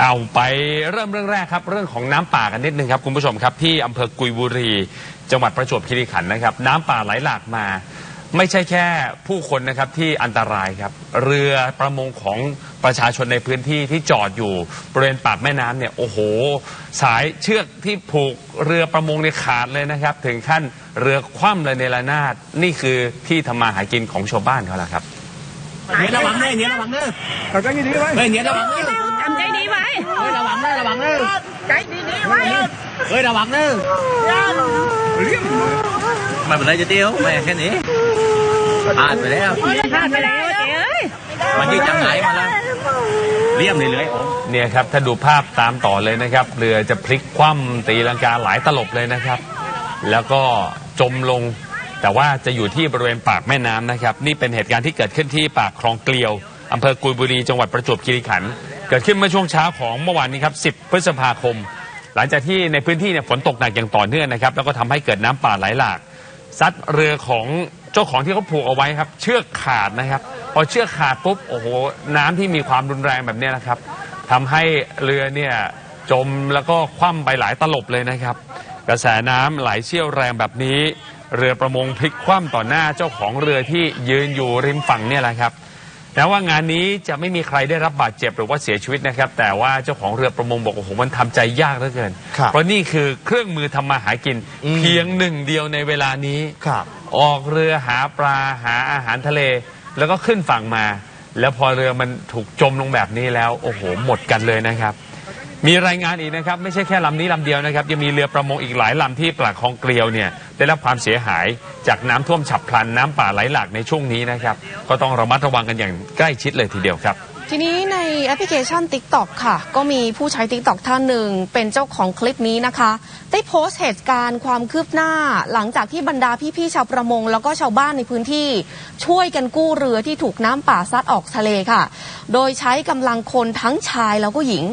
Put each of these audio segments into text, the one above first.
เอาไปเริ่มเรื่องแรกครับ เรื่องของน้ำป่ากันนิดนึงครับคุณผู้ชมครับที่อำเภอกุยบุรี จังหวัดประจวบคีรีขันธ์นะครับ น้ำป่าไหลหลากมา ไม่ใช่แค่ผู้คนนะครับที่อันตรายครับ เรือประมงของประชาชนในพื้นที่ที่จอดอยู่บริเวณปากแม่น้ำเนี่ยโอ้โห สายเชือกที่ผูกเรือประมงเนี่ยขาดเลยนะครับ ถึงขั้นเรือคว่ำเลยในระนาดนี่คือที่ทำมาหากินของชาวบ้านเขาแหละครับเนี้ยระวังเด้อเนี้ยระวังเด้อเอาใจดีๆไว้เฮ้ยเนี้ยระวังเด้อ ทำใจดีไว้เฮ้ยระวังเด้อระวังเด้อใจดีๆไว้เฮ้ยระวังเด้อเลี้ยงไม่เป็นไรจะเตี้ยวไม่แค่นี้ผ่านไปแล้วพลาดไปแล้วเจ๊เอ้ยมันยืดจังไหนมาแล้วเลี่ยมเลยเลยผมเนี่ยครับถ้าดูภาพตามต่อเลยนะครับ เรือจะพลิกคว่ำตีลังกาหลายตลบเลยนะครับ แล้วก็จมลง แต่ว่าจะอยู่ที่บริเวณปากแม่น้ำนะครับ นี่เป็นเหตุการณ์ที่เกิดขึ้นที่ปากคลองเกลียวอำเภอกุยบุรีจังหวัดประจวบคีรีขันธ์ เกิดขึ้นเมื่อช่วงเช้าของเมื่อวานนี้ครับ 10 พฤษภาคม หลังจากที่ในพื้นที่เนี่ยฝนตกหนักอย่างต่อเนื่องนะครับ แล้วก็ทำให้เกิดน้ำป่าไหลหลาก ซัดเรือของเจ้าของที่เขาผูกเอาไว้ครับ เชือกขาดนะครับ พอเชือกขาดปุ๊บโอ้โหน้ำที่มีความรุนแรงแบบนี้นะครับทำให้เรือเนี่ยจมแล้วก็คว่ำไปหลายตลบเลยนะครับ กระแสน้ำไหลเชี่ยวแรงแบบนี้ เรือประมงพลิกคว่ำต่อหน้าเจ้าของเรือที่ยืนอยู่ริมฝั่งเนี่ยแหละครับ แม้ว่างานนี้จะไม่มีใครได้รับบาดเจ็บหรือว่าเสียชีวิตนะครับ แต่ว่าเจ้าของเรือประมงบอกโอ้โหมันทำใจยากเหลือเกิน ครับเพราะนี่คือเครื่องมือทำมาหากิน อืม เพียงหนึ่งเดียวในเวลานี้ ครับ ออกเรือหาปลาหาอาหารทะเล แล้วก็ขึ้นฝั่งมา แล้วพอเรือมันถูกจมลงแบบนี้แล้ว โอ้โห หมดกันเลยนะครับ มีรายงานอีกนะครับ ไม่ใช่แค่ลำนี้ลำเดียวนะครับ ยังมีเรือประมงอีกหลายลำที่ปากคลองเกลียวเนี่ยได้รับความเสียหาย จากน้ำท่วมฉับพลันน้ำป่าไหลหลากในช่วงนี้นะครับ ก็ต้องระมัดระวังกันอย่างใกล้ชิดเลยทีเดียวครับ ทีนี้ในแอปพลิเคชัน TikTok ค่ะ ก็มีผู้ใช้ TikTok ท่านหนึ่งเป็นเจ้าของคลิปนี้นะคะ ได้โพสต์เหตุการณ์ความคืบหน้า หลังจากที่บรรดาพี่ๆชาวประมง แล้วก็ชาวบ้านในพื้นที่ ช่วยกันกู้เรือที่ถูกน้ำป่าซัดออกทะเลค่ะ โดยใช้กำลังคนทั้งชายแล้วก็หญิง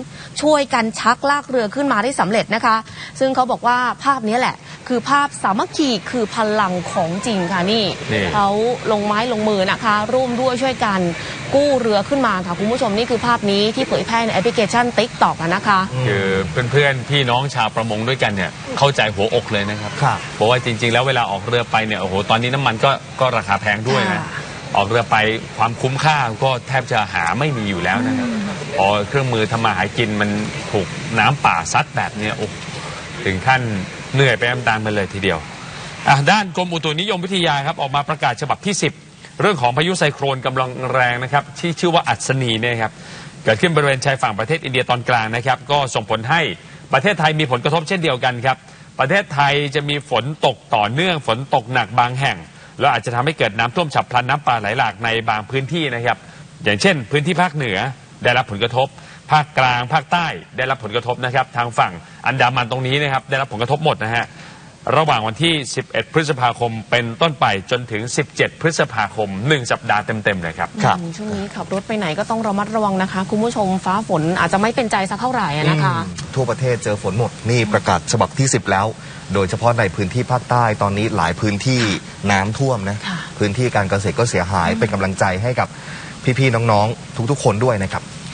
ช่วยกันชักลากเรือขึ้นมาได้สำเร็จนะคะ ซึ่งเขาบอกว่าภาพนี้แหละ คือภาพสามัคคีคือพลังของจริงค่ะนี่นี่เขาลงไม้ลงมือนะคะ ร่วมด้วยช่วยกันกู้เรือขึ้นมาค่ะคุณผู้ชมนี่คือภาพนี้ที่เผยแพร่ในแอปพลิเคชัน TikTok อะนะคะ คือเพื่อนๆพี่น้องชาวประมงด้วยกันเนี่ยเข้าใจหัวอกเลยนะครับครับเพราะว่าจริง ๆ แล้วเวลาออกเรือไปเนี่ยโอ้โหตอนนี้น้ำมันก็ก็ราคาแพงด้วยนะค่ะออกเรือไปความคุ้มค่าก็แทบจะหาไม่มีอยู่แล้วนะครับพอเครื่องมือทำมาหากินมันถูกน้ำป่าซัดแบบเนี้ยโอ้ถึงขั้น เหนื่อยไปตามๆกันเลยทีเดียวอะด้านกรมอุตุนิยมวิทยาครับออกมาประกาศฉบับที่ 10 เรื่องของพายุไซโครนกำลังแรงนะครับที่ชื่อว่าอัศนีเนี่ยครับเกิดขึ้นบริเวณชายฝั่งประเทศอินเดียตอนกลางนะครับ ก็ส่งผลให้ประเทศไทยมีผลกระทบเช่นเดียวกันครับ ประเทศไทยจะมีฝนตกต่อเนื่องฝนตกหนักบางแห่ง แล้วอาจจะทำให้เกิดน้ำท่วมฉับพลันน้ำป่าไหลหลากในบางพื้นที่นะครับ อย่างเช่น พื้นที่ภาคเหนือได้รับผลกระทบ ภาคกลางภาคใต้ได้รับผลกระทบนะครับ ทางฝั่งอันดามันตรงนี้นะครับ ได้รับผลกระทบหมดนะฮะระหว่างวันที่ 11 พฤษภาคมเป็นต้นไปจนถึง 17 พฤษภาคม 1 สัปดาห์เต็มๆเลยครับครับ อืมช่วงนี้ขับรถไปไหนก็ต้องระมัดระวังนะคะ คุณผู้ชมฟ้าฝนอาจจะไม่เป็นใจสักเท่าไหร่อะนะคะ ทั่วประเทศเจอฝนหมด นี่ประกาศฉบับที่ 10 แล้ว โดยเฉพาะในพื้นที่ภาคใต้ตอนนี้หลายพื้นที่น้ำท่วมนะ ค่ะ พื้นที่การเกษตรก็เสียหายเป็นกำลังใจให้กับพี่ๆน้องๆ ทุกๆ คนด้วยนะครับ